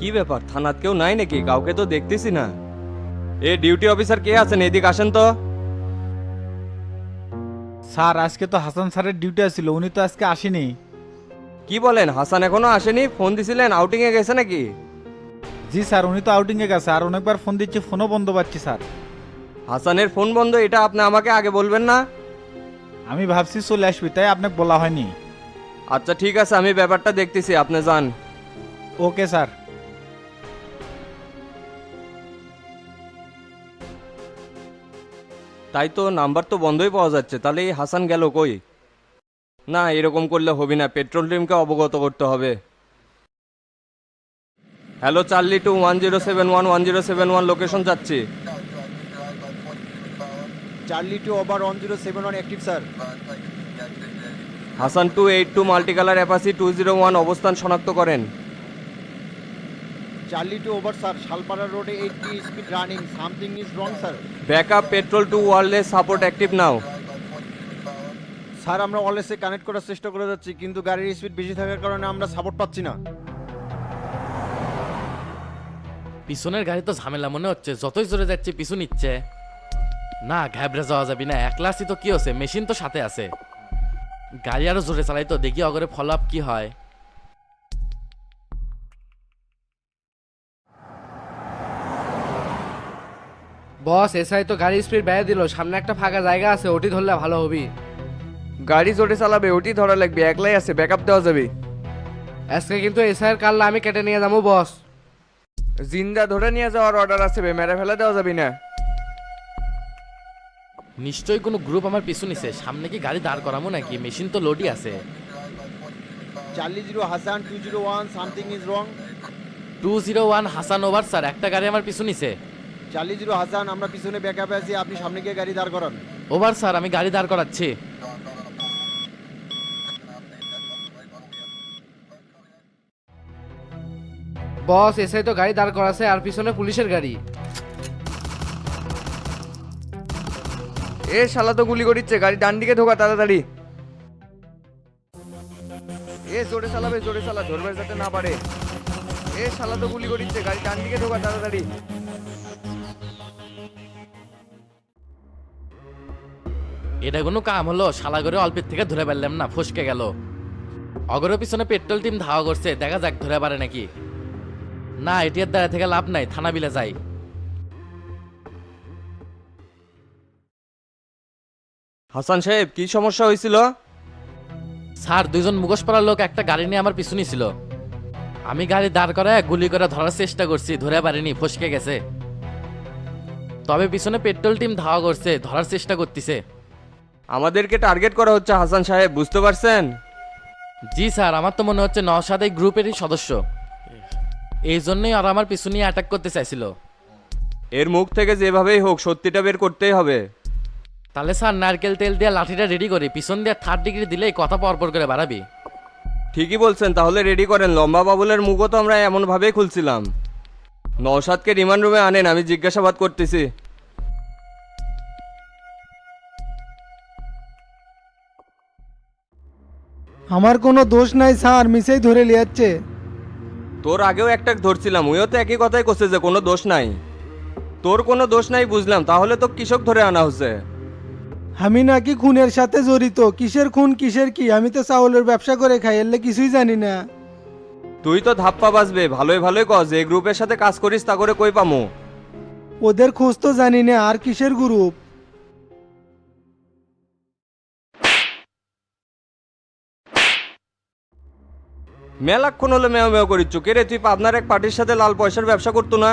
কি ব্যাপার? থানাত কেউ নাই নাকি? কাউকে তো দেখতেছি না। এ ডিউটি অফিসার কে আছেন? এদিক আসেন তো। স্যার আজকে তো হাসান স্যারের ডিউটি ছিল উনি তো আজকে আসেনি। কি বলেন? হাসান এখনও আসেনি? ফোন দিছিলেন? আউটিং এ গেছে নাকি? জি স্যার উনি তো আউটিংয়ে গেছে আর অনেকবার ফোন দিচ্ছি ফোনও বন্ধ পাচ্ছি স্যার। হাসানের ফোন বন্ধ এটা আপনি আমাকে আগে বলবেন না? আমি ভাবছি চলে আসবি তাই আপনাকে বলা হয়নি। আচ্ছা ঠিক আছে আমি ব্যাপারটা দেখতেছি আপনি যান। Okay sir. তাই তো নাম্বার তো বন্ধই পাওয়া যাচ্ছে তাহলে এই হাসান গেল কই? না এরকম করলে হবে না পেট্রোল টিমকে অবগত করতে হবে। Hello Charlie two one zero seven one one zero seven one location যাচ্ছি। Charlie two over one zero seven one active sir. Hasan two eight two multicolour Apache two zero one অবস্থান শনাক্ত করেন। Charlie two over sir Shalpara রোডে eighty speed running something is wrong sir backup patrol two wireless support active now sir আমরা অলএসে connect করার চেষ্টা করে যাচ্ছি কিন্তু গাড়ির স্পিড বেশি থাকার কারণে আমরা সাপোর্ট পাচ্ছি না। পিছনের গাড়ি তো ঝামেলা মনে হচ্ছে যতই জোরে যাচ্ছে পিছু নিচ্ছে। না ঘাবড়ে যাওয়া যাবি না একলাসই তো কি হচ্ছে মেশিন তো সাথে আছে। গাড়ি আরও জোরে চালাই তো দেখি অগরে ফলো আপ কি হয়। বস এসআই তো গাড়ি স্পিড বেড়ে দিল সামনে একটা ফাঁকা জায়গা আছে ওটি ধরলে ভালো হবি। গাড়ি জোরে চালাবে ওটি ধরা লাগবে একলাই আছে ব্যাকআপ দেওয়া যাবে। আজকে কিন্তু এসআইয়ের কাল্লা আমি কেটে নিয়ে যাব বস। জিন্দা ধরে নিয়ে যাওয়ার অর্ডার আছে বে মেরে ফেলে দেওয়া যাবে না। নিশ্চয়ই কোনো গ্রুপ আমার পিছু নিছে সামনে কি গাড়ি দাঁড় করাবো নাকি? মেশিন তো লোডই আছে। Charlie zero Hasan two zero one something is wrong two zero one Hasan over sir একটা গাড়ি আমার পিছু নিছে। চার্লি হাসান, আমরা পিছনে ব্যাকআপে আছি, আপনি সামনে গিয়ে গাড়ি দাঁড় করান। ওভার স্যার, আমি গাড়ি দাঁড় করাচ্ছি। বস এসআই তো গাড়ি দাঁড় করাছে, আর পিছনে পুলিশের গাড়ি। এ শালা তো গুলি করিচ্ছে, গাড়ি ডান দিকে ঢোকা তাড়াতাড়ি। এ জোরে চালাবে, জোরে চালা, ধরবে যাতে না পারে। এ শালা তো গুলি করিচ্ছে, গাড়ি ডান দিকে ঢোকা তাড়াতাড়ি। এটা কোনো কাম হলো? শালা করে অল্পের থেকে ধরে পারলাম না ফসকে গেল। অগরের পিছনে পেট্রোল টিম ধাওয়া করছে দেখা যাক ধরে পারে নাকি। না এটির দ্বারা থেকে লাভ নাই থানা বিলে যাই। হাসান সাহেব কি সমস্যা হয়েছিল? স্যার দুইজন মুখোশ পড়ার লোক একটা গাড়ি নিয়ে আমার পিছু ছিল। আমি গাড়ি দাঁড় করে গুলি করে ধরার চেষ্টা করছি ধরে পারিনি ফসকে গেছে। তবে পিছনে পেট্রোল টিম ধাওয়া করছে ধরার চেষ্টা করতেছে। আমাদেরকে টার্গেট করা হচ্ছে হাসান সাহেব বুঝতে পারছেন? জি স্যার আমার তো মনে হচ্ছে নওশাদ এই গ্রুপেরই সদস্য। এই জন্যই আর আমার পিছু নিয়ে অ্যাটাক করতে চাইছিল। এর মুখ থেকে যেভাবেই হোক সত্যিটা বের করতেই হবে। তাহলে স্যার নারকেল তেল দিয়ে লাঠিটা রেডি করি পিছন দিয়ে থার্ড ডিগ্রি দিলেই কথা পরপর করে বাড়াবি। ঠিকই বলছেন তাহলে রেডি করেন। লম্বা বাবুলের মুখও তো আমরা এমনভাবেই খুলছিলাম। নওশাদকে রিমান্ড রুমে আনেন আমি জিজ্ঞাসাবাদ করতেছি। আমার কোনো দোষ নাই স্যার মিসেই ধরে লিয়াচ্ছে তোর আগেও একটা ধরছিলাম ওইও তো একই কথাই করছে যে কোনো দোষ নাই। তোর কোনো দোষ নাই বুঝলাম তাহলে তো কৃষক ধরে আনা হচ্ছে। আমি নাকি খুনের সাথে জড়িত কিসের খুন কিসের কি? আমি তো চাউলের ব্যবসা করে খাই এলে কিছুই জানি না। তুই তো ধাপ্পা বাজবে ভালোই ভালোই কস যে গ্রুপের সাথে কাজ করিস তা করে কই পামু? ওদের খোঁজ তো জানি না আর কিসের গ্রুপ? মেলাক্ষণ হলো মেয় মেয় করিচ্ছ। কে রে তুই পাবনার এক পার্টির সাথে লাল পয়সার ব্যবসা করতো না?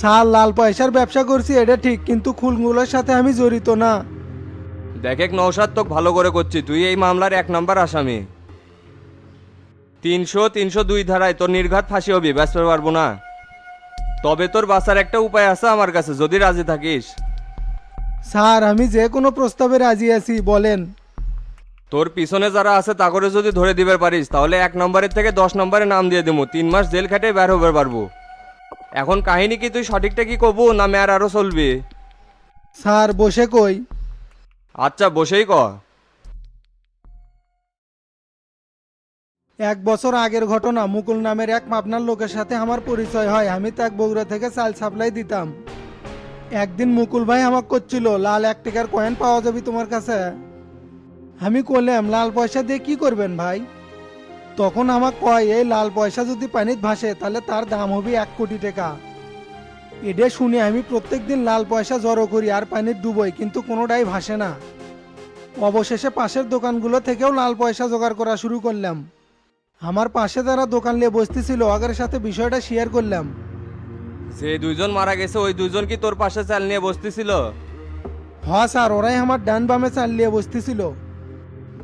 স্যার লাল পয়সার ব্যবসা করছি এটা ঠিক কিন্তু খুলগুলোর সাথে আমি জড়িত না। দেখ নৌসাদ তোকে ভালো করে করছি তুই এই মামলার এক নম্বর আসামি। তিনশো তিনশো দুই ধারায় তোর নির্ঘাত ফাঁসি হবি ব্যস্ত পারব না। তবে তোর বাঁচার একটা উপায় আছে আমার কাছে যদি রাজি থাকিস। স্যার আমি যে কোনো প্রস্তাবে রাজি আছি বলেন। তোর পিছনে যারা আছে তা করে যদি ধরে দিবে পারিস তাহলে এক নম্বরের থেকে দশ নম্বরে নাম দিয়ে দেবো তিন মাস জেল খেটে বের হবে পারব। এখন কাহিনী কি তুই সঠিকটা কি কবু না মেয়ার আরও চলবি? স্যার বসে কই? আচ্ছা বসেই ক। এক বছর আগের ঘটনা মুকুল নামের এক পাবনার লোকের সাথে আমার পরিচয় হয়। আমি তাক বগুড়া থেকে চাল সাপ্লাই দিতাম। একদিন মুকুল ভাই আমাকে করছিল লাল এক টাকার কয়েন পাওয়া যাবে তোমার কাছে? আমি করলাম লাল পয়সা দিয়ে কি করবেন ভাই? তখন আমাকে কয় এই লাল পয়সা যদি পানিত ভাসে তাহলে তার দাম হবে এক কোটি টাকা। এটা শুনে আমি প্রত্যেকদিন লাল পয়সা জড়ো করি আর পানির ডুবোই কিন্তু কোনোটাই ভাসে না। অবশেষে পাশের দোকানগুলো থেকেও লাল পয়সা জোগাড় করা শুরু করলাম। আমার পাশে যারা দোকান নিয়ে বসতেছিল আগের সাথে বিষয়টা শেয়ার করলাম। যে দুইজন মারা গেছে ওই দুইজন কি তোর পাশে চাল নিয়ে বসতেছিল? হ স্যার ওরাই আমার ডান বামে চাল নিয়ে বসতেছিল।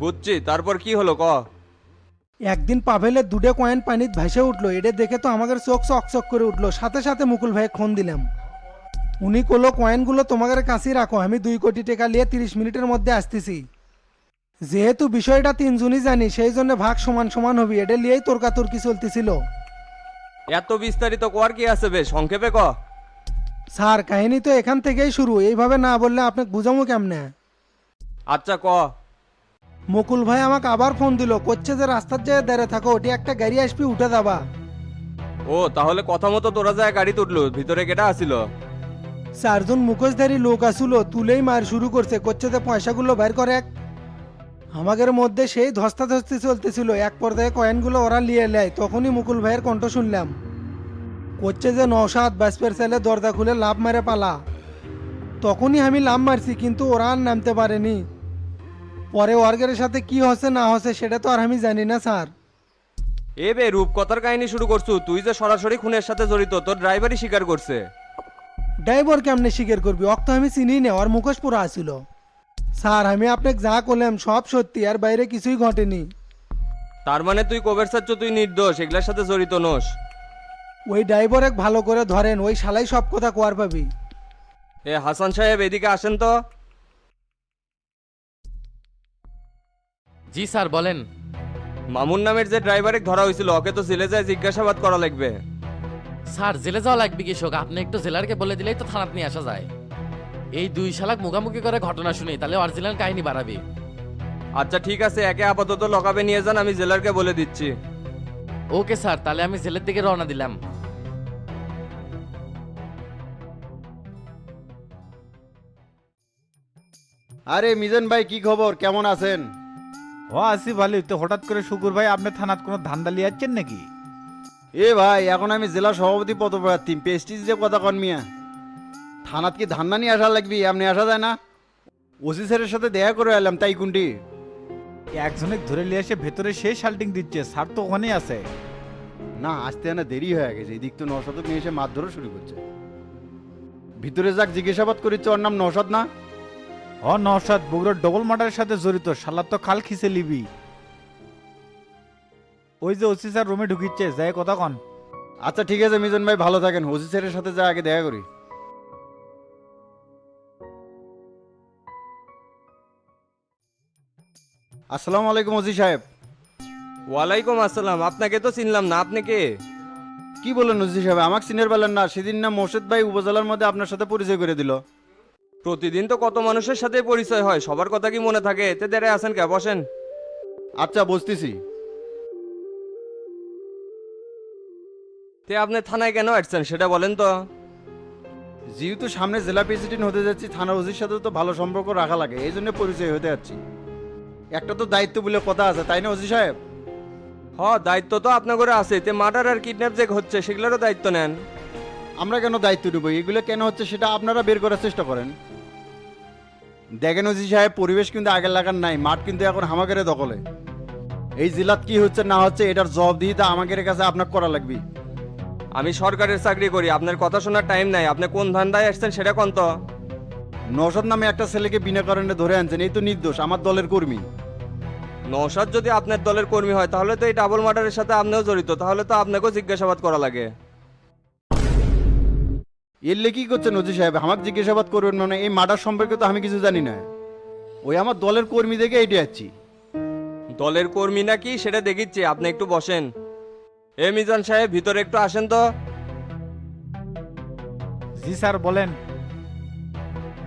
বুঝছি তারপর কি হলো ক? একদিন পাভেলের দুটো কয়েন পানিত ভেসে উঠল এটা দেখে তো আমাদের চোখ চকচক করে উঠল। সাথে সাথে মুকুল ভাই ফোন দিলাম। উনি কলো কয়েনগুলো তোমাদের কাছেই রাখো আমি দুই কোটি টাকা নিয়ে তিরিশ মিনিটের মধ্যে আসতেছি। যেহেতু বিষয়টা তিনজনই জানি সেই জন্য ভাগ সমান সমান হবি এটা নিয়েই তর্কাতর্কি চলতেছিল। এত বিস্তারিত কর কি আছে বে সংক্ষেপে ক। স্যার কাহিনী তো এখান থেকেই শুরু এইভাবে না বললে আপনাকে বুঝামো কেমনে? আচ্ছা ক। মুকুল ভাই আমাকে আবার ফোন দিল করছে যে রাস্তার জায়গায় দাঁড়িয়ে থাকো ওটি একটা গাড়ি আসবি উঠে যাবা। ও তাহলে কথা মতো তোরা যায় গাড়ি তুললো ভিতরে কেটা আসিল। চারজন মুখোশধারী লোক আসলো তুলেই মার শুরু করছে করছে যে পয়সাগুলো বের করে এক। আমাদের মধ্যে সেই ধস্তাধস্তি চলতেছিল এক পর্যায়ে কয়েনগুলো ওরা নিয়ে নেয় তখনই মুকুল ভাইয়ের কণ্ঠ শুনলাম। করছে যে নৌসাদ বাসপের ছেলে দরজা খুলে লাভ মারে পালা। তখনই আমি লাভ মারছি কিন্তু ওরা আর নামতে পারেনি। পরে ওয়ার্গের সাথে কি হচ্ছে না হচ্ছে সেটা তো আর আমি জানি না স্যার। এ বে রূপকথার কাহিনী শুরু করছু। তুই যে সরাসরি খুনের সাথে জড়িত তোর ড্রাইভারই স্বীকার করছে। ড্রাইভার কেমনে স্বীকার করবি? অক্ত আমি চিনি না ওর মুখোশ পুরো আসিল স্যার আমি আপনাকে যা করলাম সব সত্যি আর বাইরে কিছুই ঘটেনি। তার মানে তুই কবের চাচ্ছ তুই নির্দোষ এগুলার সাথে জড়িত নোস? ওই ড্রাইভার এক ভালো করে ধরেন ওই শালাই সব কথা কোয়ার পাবি। এ হাসান সাহেব এদিকে আসেন তো। জি স্যার বলেন। মামুন নামের যে ড্রাইভারে ধরা হয়েছিল ওকে তো জেলে যায় জিজ্ঞাসাবাদ করা লাগবে। স্যার জেলে যাওয়া লাগবে কৃষক? আপনি একটু জেলারকে বলে দিলেই তো থানাত নিয়ে আসা যায়। এই দুই শালাক মুখামুখি করে ঘটনা শুনি তাহলে অরিজিনাল কাহিনী বাড়াবে। আচ্ছা ঠিক আছে একে আপাতত লকাবে নিয়ে যান আমি জেলারকে বলে দিচ্ছি। ওকে স্যার তাহলে আমি জেলের দিকে রওনা দিলাম। আরে মিজান ভাই কি খবর? কেমন আছেন? ও আসি ভালোই। তো হঠাৎ করে শুকুর ভাই আপনি থানাত কোনো ধান্দা লিয়াচ্ছেন নাকি? এ ভাই এখন আমি জেলা সভাপতি পদপ্রার্থী পেস্টিজ যে কথা কন মিয়া। থানাত কি ধান্না নিয়ে আসা লাগবি? এমনি আসা যায় না। ওসি স্যারের সাথে দেখা করে এলাম তাই কোনটি একজনে ধরে নিয়ে এসে ভেতরে সেই শাল্টিং দিচ্ছে স্যার তো ওখানেই আছে। না আসতে না দেরি হয়ে গেছে। এদিক তো নশতক নিয়ে এসে মারধরও শুরু করছে। ভিতরে যাক জিজ্ঞাসাবাদ করিচ্ছে ওর নাম নশদ না? ও নওশাদ বগুড়ার ডবল মার্ডারের সাথে জড়িত। শালার তো খাল খিসে লিবি। ওই যে ওসি স্যার রুমে ঢুকিচ্ছে যাই কথা কন। আচ্ছা ঠিক আছে মিজান ভাই ভালো থাকেন। ওসি স্যারের সাথে যা আগে দেখা করি। আসসালামু আলাইকুম ওসি সাহেব। ওয়ালাইকুম আসসালাম। আপনাকে তো চিনলাম না আপনি কে? কি বলেন ওসি সাহেব? আমাকে সিনিয়র বললেন না। সেদিন না মোর্শেদ ভাই উপজেলার মধ্যে আপনার সাথে পরিচয় করে দিল। প্রতিদিন তো কত মানুষের সাথে পরিচয় হয় সবার কথা কি মনে থাকে? এতে দেরে আছেন কে? বসেন। আচ্ছা বুঝতেছি তে আপনি থানায় কেন আসছেন সেটা বলেন তো। যেহেতু সামনে জেলা প্রেসিডেন্ট হতে যাচ্ছি থানার ওসির সাথে তো ভালো সম্পর্ক রাখা লাগে এই জন্য পরিচয় হতে যাচ্ছি। একটা তো দায়িত্ব বলে কথা আছে তাই না ওসি সাহেব? হ দায়িত্ব তো আপনার করে আছে তে মার্ডার আর কিডন্যাপ যে হচ্ছে সেগুলোরও দায়িত্ব নেন। আমরা কেন দায়িত্ব নেব? এগুলো কেন হচ্ছে সেটা আপনারা বের করার চেষ্টা করেন। দেখেন ওসি সাহেব পরিবেশ কিন্তু আগের লাগার নাই মাঠ কিন্তু এখন হামাকের দখলে। এই জেলাত কি হচ্ছে না হচ্ছে এটার জবাব দিয়ে তা আমাদের কাছে আপনাকে করা লাগবে। আমি সরকারের চাকরি করি আপনার কথা শোনার টাইম নাই আপনি কোন ধান্দায় আসছেন সেটা কোন তো? নশদ নামে একটা ছেলেকে বিনা কারণে ধরে আনছেন এই তো নির্দোষ আমার দলের কর্মী। নৌসাদ যদি আপনার দলের কর্মী হয় তাহলে তো এই ডাবল মার্ডারের সাথে আপনিও জড়িত তাহলে তো আপনাকেও জিজ্ঞাসাবাদ করা লাগে। এলে কি করছেন ওসি সাহেব। আমাকে জিজ্ঞাসাবাদ করবেন মানে এই মার্ডার সম্পর্কে তো আমি কিছু জানি না। ওই আমার দলের কর্মী দেখে এইটে যাচ্ছি। দলের কর্মী নাকি? সেটা দেখিচ্ছি। আপনি একটু বসেন। এ মিজান সাহেব ভিতরে একটু আসেন তো। জি স্যার বলেন।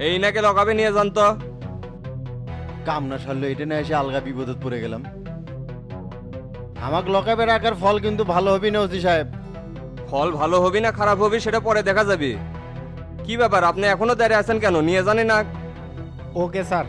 এই নাকে লগাবে নিয়ে যান তো। কাম না সারলো এটা না এসে আলগা বিপদত পড়ে গেলাম। আমাকে লকাপে রাখার ফল কিন্তু ভালো হবে না ওসি সাহেব। ফল ভালো হবি না খারাপ হবি সেটা পরে দেখা যাবে। কি ব্যাপার, আপনি এখনও দাঁড়িয়ে আছেন কেন? নিয়ে জানি না ওকে স্যার।